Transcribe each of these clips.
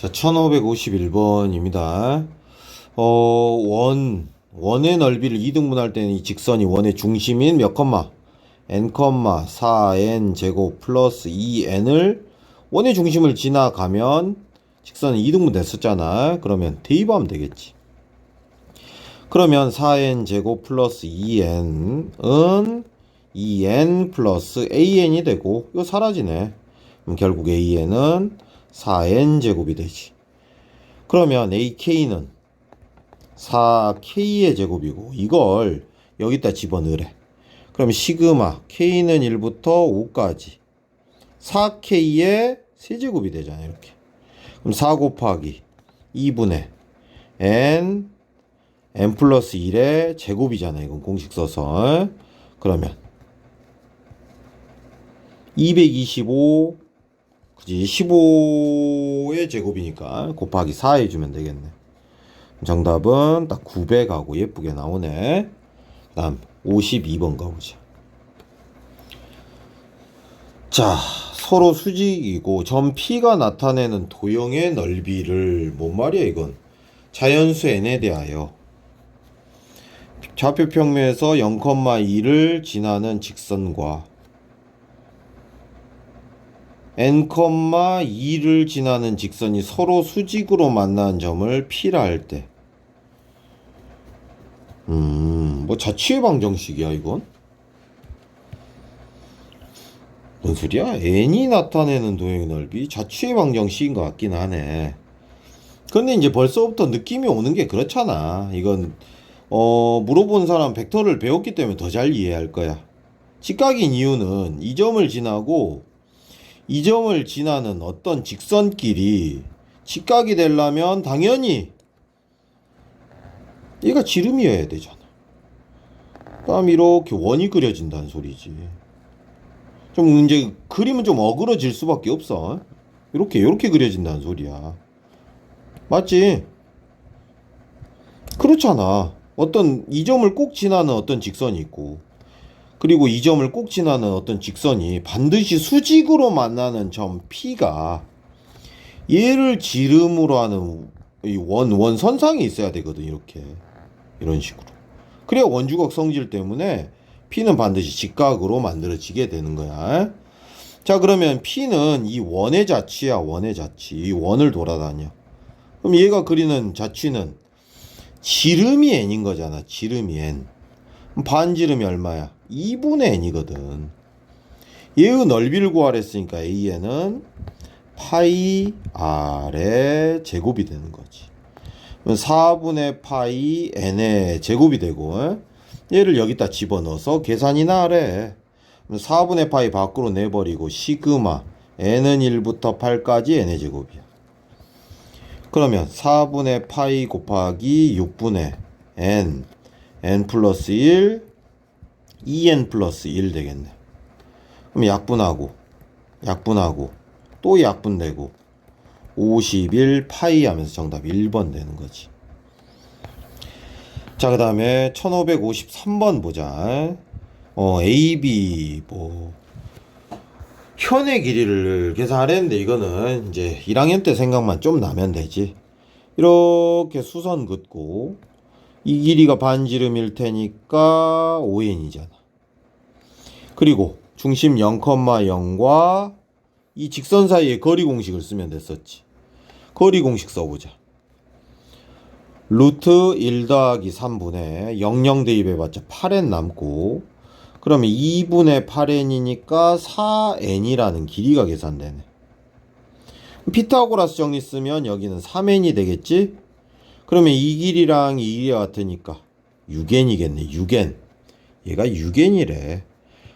자, 1551번입니다. 어, 원, 원의 넓이를 2등분할 때는 이 직선이 원의 중심인 몇 컴마? n 컴마 4n 제곱 플러스 2n을 원의 중심을 지나가면 직선은 2등분 됐었잖아. 그러면 대입하면 되겠지. 그러면 4n 제곱 플러스 2n은 2n 플러스 an이 되고 이거 사라지네. 그럼 결국 an은 4n 제곱이 되지. 그러면 ak는 4k의 제곱이고 이걸 여기다 집어넣으래. 그럼 시그마 k는 1부터 5까지 4k의 세제곱이 되잖아 이렇게. 그럼 4 곱하기 2분의 n n 플러스 1의 제곱이잖아 이건 공식 써서 그러면 225 그지 15의 제곱이니까 곱하기 4 해주면 되겠네. 정답은 딱 900하고 예쁘게 나오네. 그 다음 52번 가보자. 자 서로 수직이고 점 P가 나타내는 도형의 넓이를 뭔 말이야 이건? 자연수 n에 대하여. 좌표 평면에서 0,2를 지나는 직선과 n,2를 지나는 직선이 서로 수직으로 만나는 점을 P라 할 때. 음, 뭐 자취의 방정식이야, 이건? 뭔 소리야? n이 나타내는 도형의 넓이 자취의 방정식인 것 같긴 하네. 근데 이제 벌써부터 느낌이 오는 게 그렇잖아. 이건 어, 물어본 사람 벡터를 배웠기 때문에 더 잘 이해할 거야. 직각인 이유는 이 점을 지나고 이 점을 지나는 어떤 직선끼리 직각이 되려면 당연히 얘가 지름이어야 되잖아. 그다음 이렇게 원이 그려진다는 소리지. 좀 이제 그림은 좀 어그러질 수밖에 없어. 이렇게 이렇게 그려진다는 소리야. 맞지? 그렇잖아. 어떤 이 점을 꼭 지나는 어떤 직선이 있고 그리고 이 점을 꼭 지나는 어떤 직선이 반드시 수직으로 만나는 점 P가 얘를 지름으로 하는 이 원, 원 선상에 있어야 되거든, 이렇게. 이런 식으로. 그래야 원주각 성질 때문에 P는 반드시 직각으로 만들어지게 되는 거야. 자, 그러면 P는 이 원의 자취야, 원의 자취. 이 원을 돌아다녀. 그럼 얘가 그리는 자취는 지름이 n인 거잖아. 지름이 n. 반지름이 얼마야? 2분의 n이거든. 얘의 넓이를 구하랬으니까 an은 파이 r의 제곱이 되는 거지. 그럼 4분의 파이 n의 제곱이 되고 얘를 여기다 집어넣어서 계산이나 하래. 4분의 파이 밖으로 내버리고 시그마 n은 1부터 8까지 n의 제곱이야. 그러면 4분의 파이 곱하기 6분의 n n 플러스 1 2n 플러스 1 되겠네. 그럼 약분하고 약분하고 또 약분되고 51 파이 하면서 정답 1번 되는 거지. 자, 그 다음에 1553번 보자. 어, AB, 뭐, 현의 길이를 계산하랬는데 이거는 이제 1학년 때 생각만 좀 나면 되지. 이렇게 수선 긋고 이 길이가 반지름일 테니까 5n이잖아. 그리고 중심 0,0과 이 직선 사이에 거리 공식을 쓰면 됐었지. 거리 공식 써보자. 루트 1 더하기 3분의 00 대입해봤자 8n 남고 그러면 2분의 8n이니까 4n이라는 길이가 계산되네. 피타고라스 정리 쓰면 여기는 3n이 되겠지? 그러면 이 길이랑 이 길이가 같으니까 6n이겠네. 6n. 얘가 6n이래.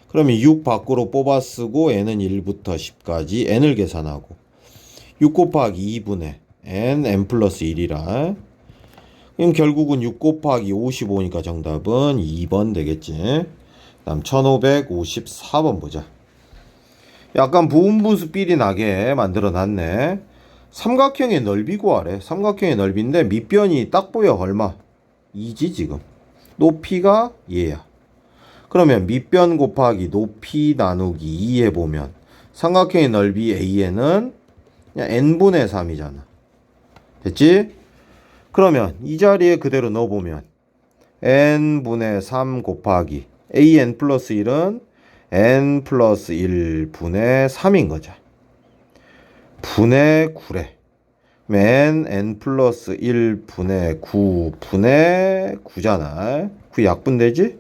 그러면 6 밖으로 뽑아 쓰고 n은 1부터 10까지 n을 계산하고 6 곱하기 2분의 n, n 플러스 1이라. 그럼 결국은 6 곱하기 55니까 정답은 2번 되겠지. 다음 1554번 보자. 약간 부분분수 삘이 나게 만들어 놨네. 삼각형의 넓이 구하래. 삼각형의 넓이인데 밑변이 딱 보여. 얼마? 2지 지금. 높이가 얘야. 그러면 밑변 곱하기 높이 나누기 2 해보면 삼각형의 넓이 AN은 그냥 n분의 3이잖아. 됐지? 그러면 이 자리에 그대로 넣어보면 n분의 3 곱하기 an 플러스 1은 n 플러스 1분의 3인 거죠. 분의 9래. 맨 n 플러스 1분의 9분의 9잖아. 9 약분되지?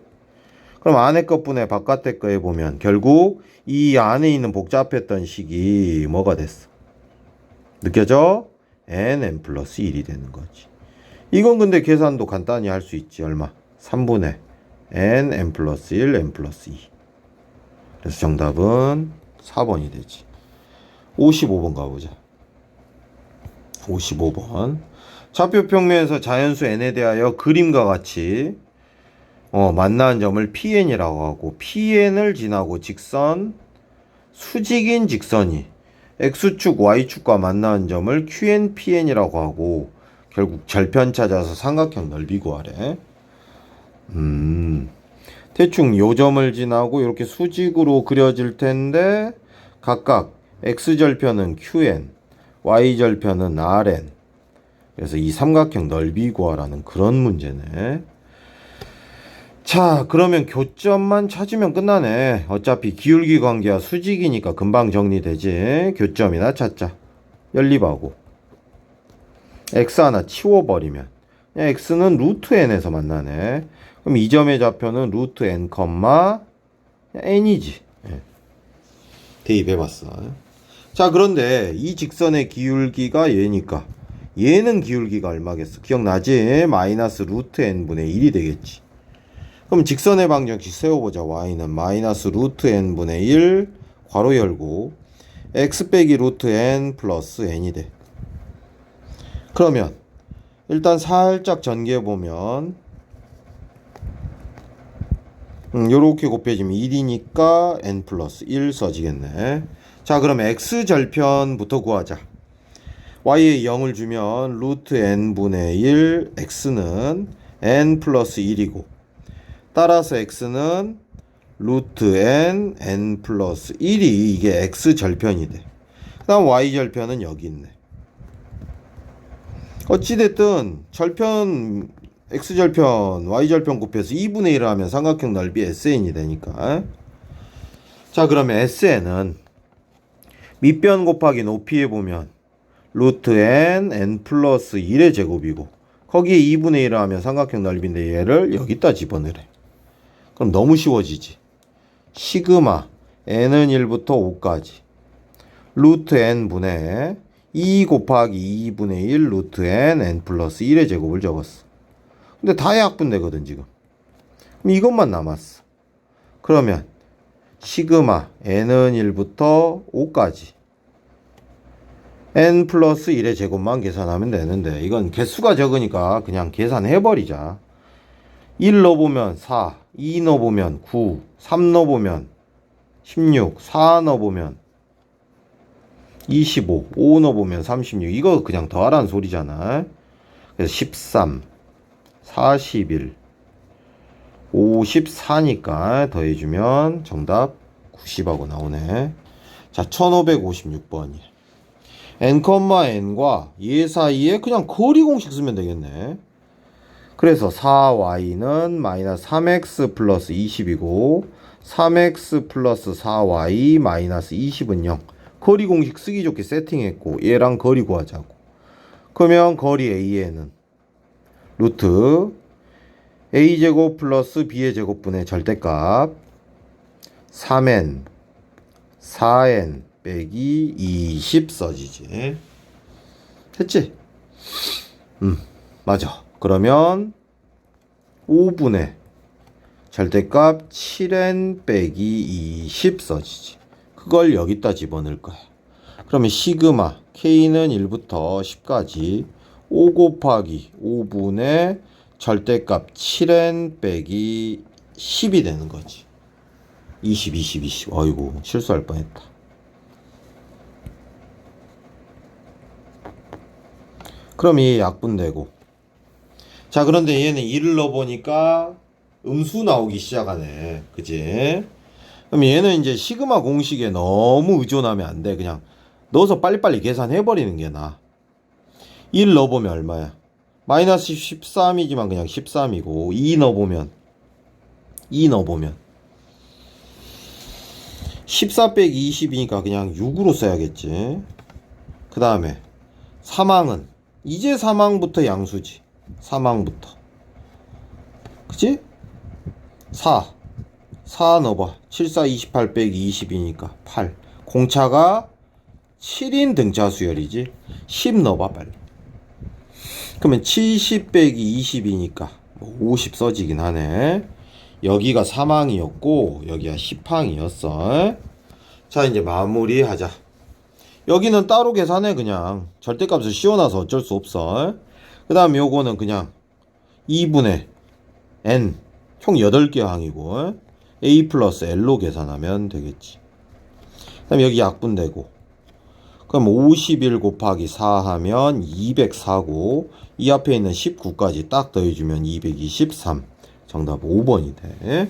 그럼 안에 것분의 바깥에 거에 보면 결국 이 안에 있는 복잡했던 식이 뭐가 됐어? 느껴져? n n 플러스 1이 되는 거지. 이건 근데 계산도 간단히 할 수 있지. 얼마? 3분의 n n 플러스 1 n 플러스 2. 그래서 정답은 4번이 되지. 55번 가보자. 55번. 좌표 평면에서 자연수 n에 대하여 그림과 같이 어, 만나는 점을 PN이라고 하고 PN을 지나고 직선 수직인 직선이 X축, Y축과 만나는 점을 QNPN이라고 하고 결국 절편 찾아서 삼각형 넓이 구하래. 음. 대충 요 점을 지나고 이렇게 수직으로 그려질 텐데 각각 X절편은 QN, Y절편은 RN. 그래서 이 삼각형 넓이 구하라는 그런 문제네. 자, 그러면 교점만 찾으면 끝나네. 어차피 기울기 관계와 수직이니까 금방 정리되지. 교점이나 찾자. 연립하고. x 하나 치워버리면. x는 루트 n에서 만나네. 그럼 이 점의 좌표는 루트 n, n이지. 예. 대입해봤어. 자, 그런데 이 직선의 기울기가 얘니까. 얘는 기울기가 얼마겠어? 기억나지? 마이너스 루트 n분의 1이 되겠지. 그럼 직선의 방정식 세워보자. y는 마이너스 루트 n분의 1 괄호 열고 x 빼기 루트 n 플러스 n이 돼. 그러면 일단 살짝 전개해보면 음, 요렇게 곱해지면 1이니까 n 플러스 1 써지겠네. 자 그럼 x절편부터 구하자. y에 0을 주면 루트 n분의 1 x는 n 플러스 1이고 따라서 x는 루트 n n 플러스 1이 이게 x 절편이 돼. 그 다음 y 절편은 여기 있네. 어찌됐든 절편 x 절편 y 절편 곱해서 2분의 1을 하면 삼각형 넓이 SN이 되니까. 자 그러면 SN은 밑변 곱하기 높이에 보면 루트 n n 플러스 1의 제곱이고 거기에 2분의 1을 하면 삼각형 넓이인데 얘를 여기다 집어넣으래. 그럼 너무 쉬워지지. 시그마 n은 1부터 5까지 루트 n분의 2 곱하기 2분의 1 루트 n n 플러스 1의 제곱을 적었어. 근데 다 약분되거든 지금. 그럼 이것만 남았어. 그러면 시그마 n은 1부터 5까지 n 플러스 1의 제곱만 계산하면 되는데 이건 개수가 적으니까 그냥 계산해버리자. 1 넣어보면 4, 2 넣어보면 9, 3 넣어보면 16, 4 넣어보면 25, 5 넣어보면 36. 이거 그냥 더하라는 소리잖아. 그래서 13, 41, 54니까 더해주면 정답 90하고 나오네. 자, 1556번이야. n, n과 얘 사이에 그냥 거리 공식 쓰면 되겠네. 그래서 4y는 마이너스 3x 플러스 20이고 3x 플러스 4y 마이너스 20은 0. 거리 공식 쓰기 좋게 세팅했고 얘랑 거리 구하자고. 그러면 거리 a에는 루트 a제곱 플러스 b의 제곱분의 절대값 3n 4n 빼기 20 써지지. 됐지? 음, 맞아. 그러면 5분의 절대값 7n 빼기 20 써지지. 그걸 여기다 집어넣을 거야. 그러면 시그마 k는 1부터 10까지 5 곱하기 5분의 절대값 7n 빼기 10이 되는 거지. 20, 20, 20. 어이구, 실수할 뻔했다. 그럼 이 약분되고. 자, 그런데 얘는 1을 넣어보니까 음수 나오기 시작하네. 그지? 그럼 얘는 이제 시그마 공식에 너무 의존하면 안 돼. 그냥 넣어서 빨리빨리 계산해버리는 게 나아. 1 넣어보면 얼마야? 마이너스 13이지만 그냥 13이고 2 넣어보면 2 넣어보면 14 빼기 20이니까 그냥 6으로 써야겠지. 그 다음에 사망은 이제 사망부터 양수지. 사망부터. 그치? 4. 4 넣어봐. 7, 4, 28 빼기 20이니까 8. 공차가 7인 등차 수열이지. 10 넣어봐, 빨리. 그러면 70 빼기 20이니까 50 써지긴 하네. 여기가 사망이었고, 여기가 10항이었어. 자, 이제 마무리하자. 여기는 따로 계산해, 그냥. 절대값을 씌워놔서 어쩔 수 없어. 그 다음에 요거는 그냥 2분의 n. 총 8개 항이고, a 플러스 l로 계산하면 되겠지. 그 다음에 여기 약분되고, 그럼 51 곱하기 4 하면 204고, 이 앞에 있는 19까지 딱 더해주면 223. 정답 5번이 돼.